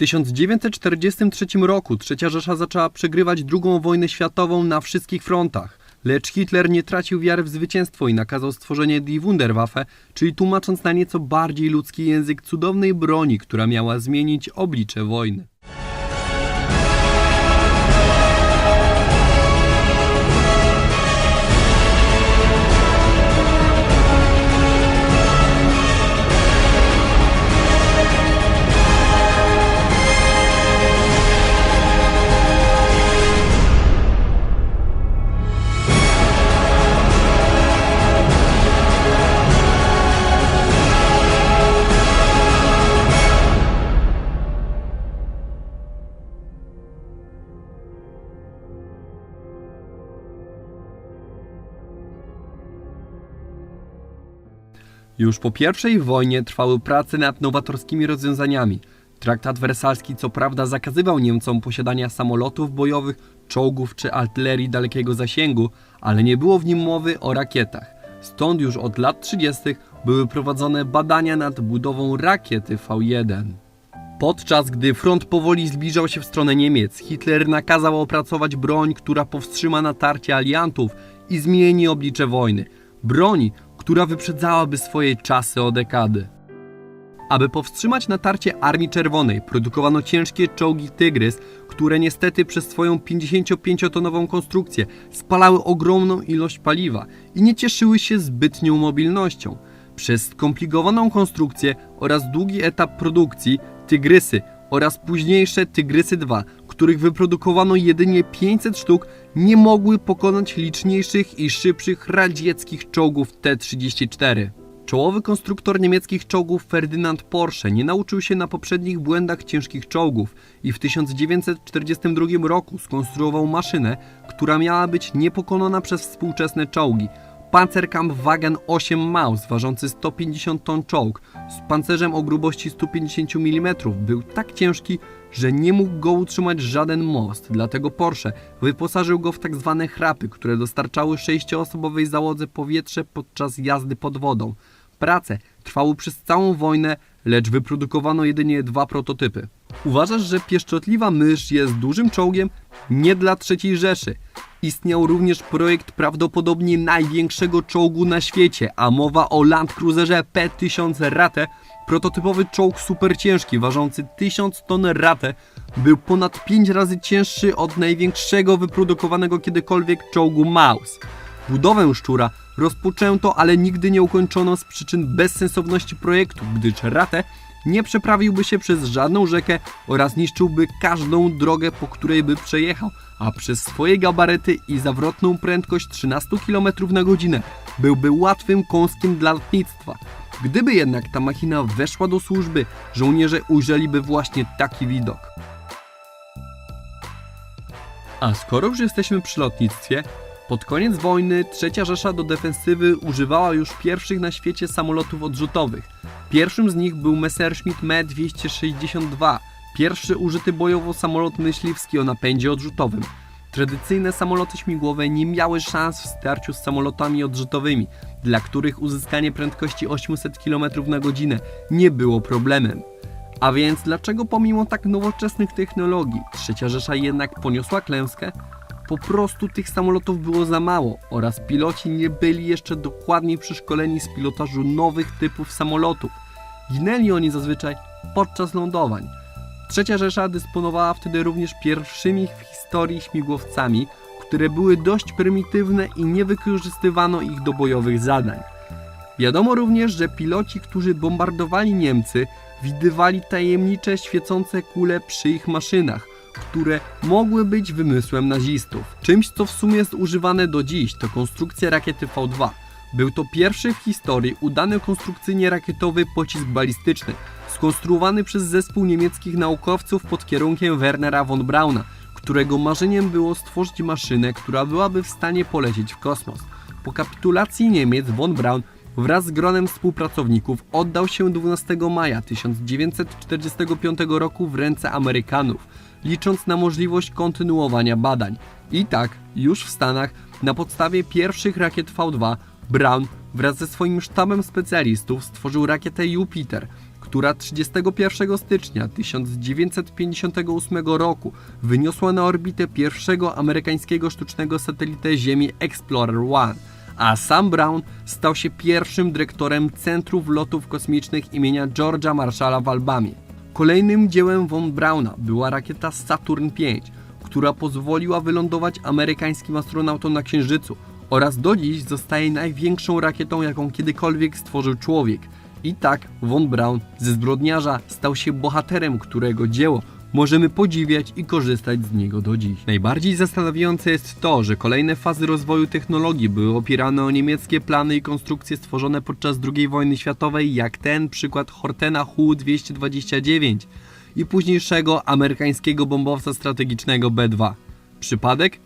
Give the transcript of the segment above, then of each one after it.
1943 roku III Rzesza zaczęła przegrywać II wojnę światową na wszystkich frontach. Lecz Hitler nie tracił wiary w zwycięstwo i nakazał stworzenie Die Wunderwaffe, czyli tłumacząc na nieco bardziej ludzki język cudownej broni, która miała zmienić oblicze wojny. Już po I wojnie trwały prace nad nowatorskimi rozwiązaniami. Traktat wersalski co prawda zakazywał Niemcom posiadania samolotów bojowych, czołgów czy artylerii dalekiego zasięgu, ale nie było w nim mowy o rakietach. Stąd już od lat 30. były prowadzone badania nad budową rakiety V1. Podczas gdy front powoli zbliżał się w stronę Niemiec, Hitler nakazał opracować broń, która powstrzyma natarcie aliantów i zmieni oblicze wojny. Broń, która wyprzedzałaby swoje czasy o dekady. Aby powstrzymać natarcie Armii Czerwonej, produkowano ciężkie czołgi Tygrys, które niestety przez swoją 55-tonową konstrukcję spalały ogromną ilość paliwa i nie cieszyły się zbytnią mobilnością. Przez skomplikowaną konstrukcję oraz długi etap produkcji Tygrysy oraz późniejsze Tygrysy II, których wyprodukowano jedynie 500 sztuk, nie mogły pokonać liczniejszych i szybszych radzieckich czołgów T-34. Czołowy konstruktor niemieckich czołgów Ferdynand Porsche nie nauczył się na poprzednich błędach ciężkich czołgów i w 1942 roku skonstruował maszynę, która miała być niepokonana przez współczesne czołgi. Panzerkampfwagen 8 Maus, ważący 150 ton czołg, z pancerzem o grubości 150 mm, był tak ciężki, że nie mógł go utrzymać żaden most, dlatego Porsche wyposażył go w tak zwane chrapy, które dostarczały sześcioosobowej załodze powietrze podczas jazdy pod wodą. Prace trwały przez całą wojnę, lecz wyprodukowano jedynie dwa prototypy. Uważasz, że pieszczotliwa mysz jest dużym czołgiem? Nie dla III Rzeszy. Istniał również projekt prawdopodobnie największego czołgu na świecie, a mowa o Land Cruiserze P-1000 Rate, prototypowy czołg superciężki ważący 1000 ton Rate, był ponad 5 razy cięższy od największego wyprodukowanego kiedykolwiek czołgu Maus. Budowę szczura rozpoczęto, ale nigdy nie ukończono z przyczyn bezsensowności projektu, gdyż Rate nie przeprawiłby się przez żadną rzekę oraz niszczyłby każdą drogę, po której by przejechał, a przez swoje gabaryty i zawrotną prędkość 13 km na godzinę byłby łatwym kąskiem dla lotnictwa. Gdyby jednak ta machina weszła do służby, żołnierze ujrzeliby właśnie taki widok. A skoro już jesteśmy przy lotnictwie, pod koniec wojny trzecia Rzesza do defensywy używała już pierwszych na świecie samolotów odrzutowych. Pierwszym z nich był Messerschmitt Me 262, pierwszy użyty bojowo samolot myśliwski o napędzie odrzutowym. Tradycyjne samoloty śmigłowe nie miały szans w starciu z samolotami odrzutowymi, dla których uzyskanie prędkości 800 km na godzinę nie było problemem. A więc dlaczego pomimo tak nowoczesnych technologii trzecia Rzesza jednak poniosła klęskę? Po prostu tych samolotów było za mało oraz piloci nie byli jeszcze dokładnie przeszkoleni z pilotażu nowych typów samolotów. Ginęli oni zazwyczaj podczas lądowań. Trzecia Rzesza dysponowała wtedy również pierwszymi w historii śmigłowcami, które były dość prymitywne i nie wykorzystywano ich do bojowych zadań. Wiadomo również, że piloci, którzy bombardowali Niemcy, widywali tajemnicze świecące kule przy ich maszynach, które mogły być wymysłem nazistów. Czymś, co w sumie jest używane do dziś, to konstrukcja rakiety V2. Był to pierwszy w historii udany konstrukcyjnie rakietowy pocisk balistyczny, skonstruowany przez zespół niemieckich naukowców pod kierunkiem Wernera von Brauna, którego marzeniem było stworzyć maszynę, która byłaby w stanie polecieć w kosmos. Po kapitulacji Niemiec von Braun wraz z gronem współpracowników oddał się 12 maja 1945 roku w ręce Amerykanów, licząc na możliwość kontynuowania badań. I tak, już w Stanach, na podstawie pierwszych rakiet V2, Brown wraz ze swoim sztabem specjalistów stworzył rakietę Jupiter, która 31 stycznia 1958 roku wyniosła na orbitę pierwszego amerykańskiego sztucznego satelitę Ziemi Explorer-1, a Sam Brown stał się pierwszym dyrektorem Centrów Lotów Kosmicznych imienia George'a Marshalla w Alabamie. Kolejnym dziełem von Brauna była rakieta Saturn V, która pozwoliła wylądować amerykańskim astronautom na Księżycu oraz do dziś zostaje największą rakietą, jaką kiedykolwiek stworzył człowiek. I tak von Braun ze zbrodniarza stał się bohaterem, którego dzieło możemy podziwiać i korzystać z niego do dziś. Najbardziej zastanawiające jest to, że kolejne fazy rozwoju technologii były opierane o niemieckie plany i konstrukcje stworzone podczas II wojny światowej, jak ten przykład Hortena Hu-229 i późniejszego amerykańskiego bombowca strategicznego B-2. Przypadek?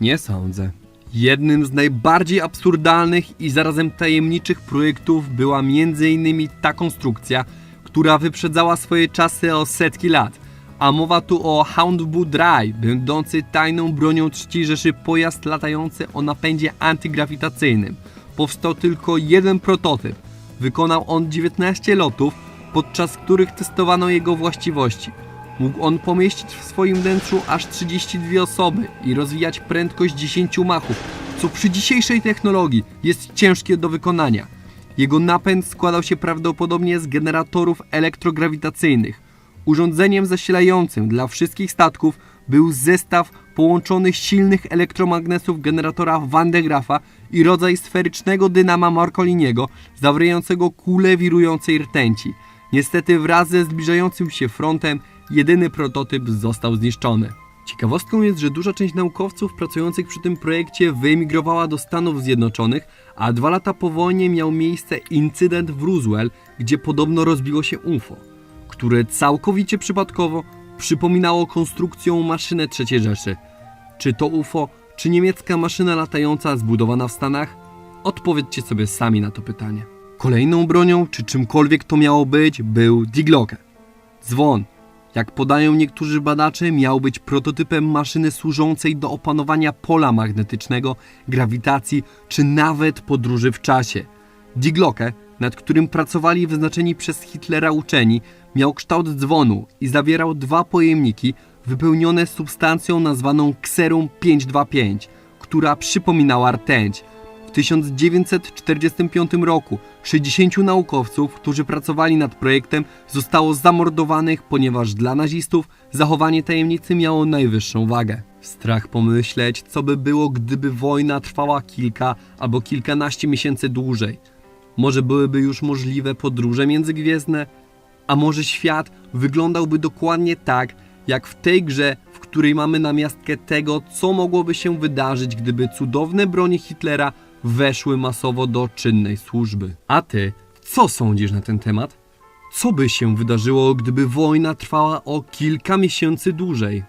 Nie sądzę. Jednym z najbardziej absurdalnych i zarazem tajemniczych projektów była m.in. ta konstrukcja, która wyprzedzała swoje czasy o setki lat. A mowa tu o Houndbu Dry, będący tajną bronią III Rzeszy pojazd latający o napędzie antygrawitacyjnym. Powstał tylko jeden prototyp. Wykonał on 19 lotów, podczas których testowano jego właściwości. Mógł on pomieścić w swoim wnętrzu aż 32 osoby i rozwijać prędkość 10 machów, co przy dzisiejszej technologii jest ciężkie do wykonania. Jego napęd składał się prawdopodobnie z generatorów elektrograwitacyjnych. Urządzeniem zasilającym dla wszystkich statków był zestaw połączonych silnych elektromagnetów generatora Van de Graafa i rodzaj sferycznego dynama Marcoliniego zawierającego kulę wirującej rtęci. Niestety wraz ze zbliżającym się frontem jedyny prototyp został zniszczony. Ciekawostką jest, że duża część naukowców pracujących przy tym projekcie wyemigrowała do Stanów Zjednoczonych, a dwa lata po wojnie miał miejsce incydent w Roswell, gdzie podobno rozbiło się UFO, które całkowicie przypadkowo przypominało konstrukcją maszynę III Rzeszy. Czy to UFO, czy niemiecka maszyna latająca zbudowana w Stanach? Odpowiedzcie sobie sami na to pytanie. Kolejną bronią, czy czymkolwiek to miało być, był Die Glocke. Dzwon, jak podają niektórzy badacze, miał być prototypem maszyny służącej do opanowania pola magnetycznego, grawitacji czy nawet podróży w czasie. Die Glocke, nad którym pracowali wyznaczeni przez Hitlera uczeni, miał kształt dzwonu i zawierał dwa pojemniki wypełnione substancją nazwaną Xerum 525, która przypominała rtęć. W 1945 roku 60 naukowców, którzy pracowali nad projektem, zostało zamordowanych, ponieważ dla nazistów zachowanie tajemnicy miało najwyższą wagę. Strach pomyśleć, co by było, gdyby wojna trwała kilka albo kilkanaście miesięcy dłużej. Może byłyby już możliwe podróże międzygwiezdne? A może świat wyglądałby dokładnie tak, jak w tej grze, w której mamy namiastkę tego, co mogłoby się wydarzyć, gdyby cudowne bronie Hitlera weszły masowo do czynnej służby. A ty, co sądzisz na ten temat? Co by się wydarzyło, gdyby wojna trwała o kilka miesięcy dłużej?